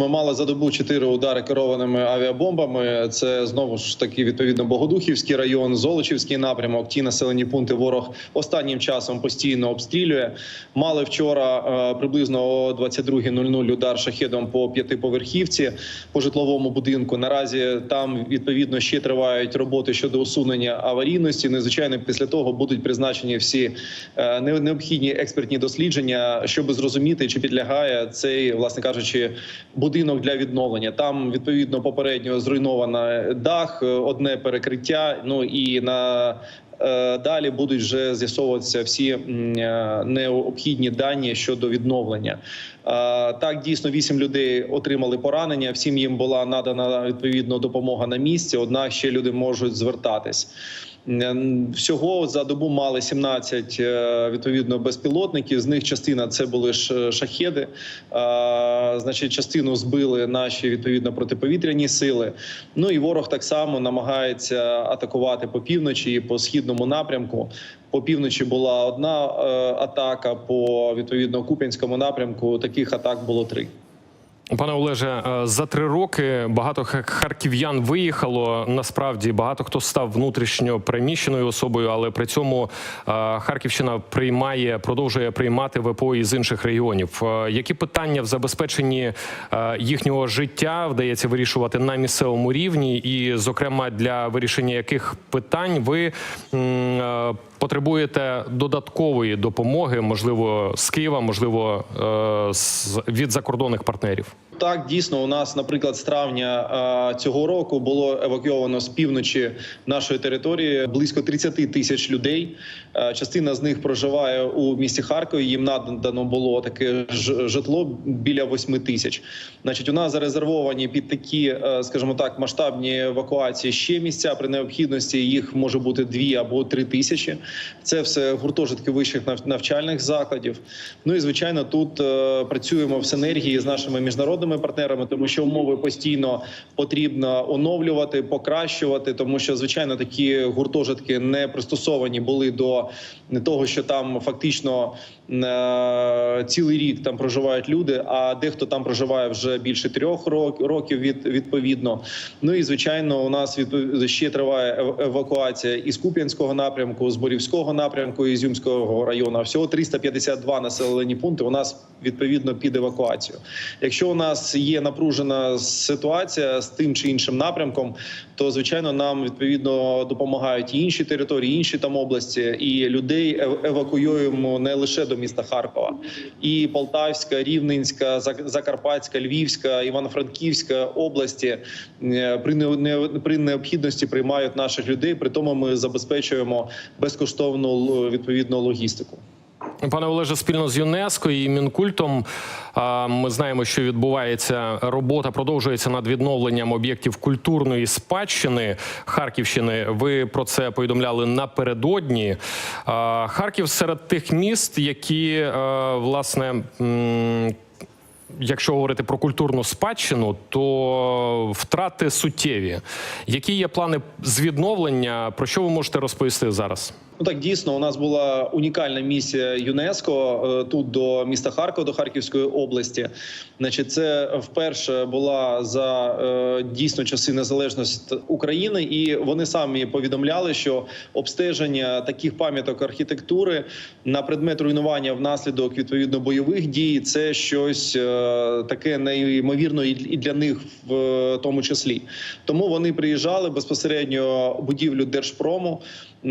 Ми мали за добу чотири удари керованими авіабомбами. Це знову ж таки відповідно Богодухівський район, Золочівський напрямок. Ті населені пункти ворог останнім часом постійно обстрілює. Мали вчора е, приблизно о 22.00 удар шахедом по п'ятиповерхівці по житловому будинку. Наразі там відповідно ще тривають роботи щодо усунення аварійності. Незвичайно після того будуть призначені всі е, необхідні експертні дослідження, щоб зрозуміти, чи підлягає цей, власне кажучи, будинок для відновлення. Там відповідно попередньо зруйновано дах, е, одне перекриття. Ну і на е, далі будуть вже з'ясовуватися всі е, необхідні дані щодо відновлення. Так, дійсно, вісім людей отримали поранення. Всім їм була надана відповідно допомога на місці. Однак ще люди можуть звертатись. Е, Всього за добу мали 17 е, відповідно безпілотників. З них частина це були шахеди. Е, Значить, частину збили наші відповідно протиповітряні сили. Ну і ворог так само намагається атакувати по півночі і по східному напрямку. По півночі була одна е, атака, по відповідно куп'янському напрямку таких атак було три. Пане Олеже, е, за три роки багато ха- харків'ян виїхало. Насправді багато хто став внутрішньо переміщеною особою, але при цьому е, Харківщина приймає, продовжує приймати ВПО із інших регіонів. Е, Які питання в забезпеченні їхнього життя вдається вирішувати на місцевому рівні, і, зокрема, для вирішення яких питань ви потребуєте додаткової допомоги, можливо, з Києва, можливо, е, від закордонних партнерів? Так, дійсно, у нас, наприклад, з травня цього року було евакуйовано з півночі нашої території близько 30 тисяч людей. Частина з них проживає у місті Харкові. Їм надано було таке житло біля 8 тисяч. Значить, у нас зарезервовані під такі, е, скажімо так, масштабні евакуації ще місця. При необхідності їх може бути дві або три тисячі. Це все гуртожитки вищих нав- навчальних закладів. Ну і звичайно, тут е, працюємо в синергії з нашими міжнародними партнерами, тому що умови постійно потрібно оновлювати, покращувати, тому що звичайно такі гуртожитки не пристосовані були до того, що там фактично е, цілий рік там проживають люди, а дехто там проживає вже більше трьох рок- років від відповідно. Ну і звичайно, у нас відпов- ще триває евакуація із Куп'янського напрямку, з Борівського напрямку, із Юмського району. Всього 352 населені пункти. У нас відповідно під евакуацію. Якщо у нас є напружена ситуація з тим чи іншим напрямком, то звичайно нам відповідно допомагають і інші території, інші там області, і людей евакуюємо не лише до міста Харкова, і Полтавська, Рівненська, Закарпатська, Львівська, Івано-Франківська області е, при не- не- необхідності приймають наших людей. При тому ми забезпечуємо безкоштовну відповідну логістику. Пане Олеже, спільно з ЮНЕСКО і Мінкультом ми знаємо, що відбувається робота, продовжується над відновленням об'єктів культурної спадщини Харківщини. Ви про це повідомляли напередодні. Харків серед тих міст, які власне. Якщо говорити про культурну спадщину, то втрати суттєві. Які є плани з відновлення? Про що ви можете розповісти зараз? Ну так дійсно у нас була унікальна місія ЮНЕСКО е, тут до міста Харкова, до Харківської області. Значить, це вперше була за е, дійсно часи незалежності України, і вони самі повідомляли, що обстеження таких пам'яток архітектури на предмет руйнування внаслідок відповідно бойових дій це щось е, таке неймовірно і для них в тому числі. Тому вони приїжджали безпосередньо будівлю Держпрому. Е,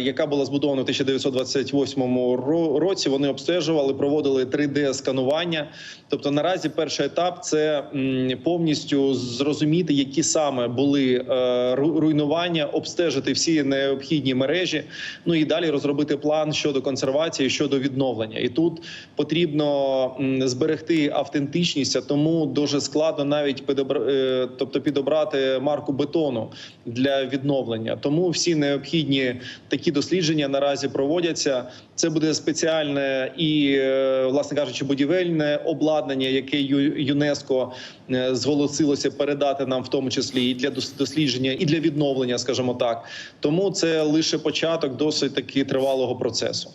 Яка була збудована в 1928 ро- році. Вони обстежували, проводили 3D-сканування. Тобто, наразі перший етап це повністю зрозуміти, які саме були е, руйнування, обстежити всі необхідні мережі. Ну і далі розробити план щодо консервації, щодо відновлення. І тут потрібно зберегти автентичність, а тому дуже складно навіть підобра- е, тобто підобрати марку бетону для відновлення. Тому всі необхідні такі дослідження наразі проводяться. Це буде спеціальне і, е, власне кажучи, будівельне обладнання, яке ЮНЕСКО е, зголосилося передати нам, в тому числі і для дос- дослідження, і для відновлення, скажімо так. Тому це лише початок досить таки тривалого процесу.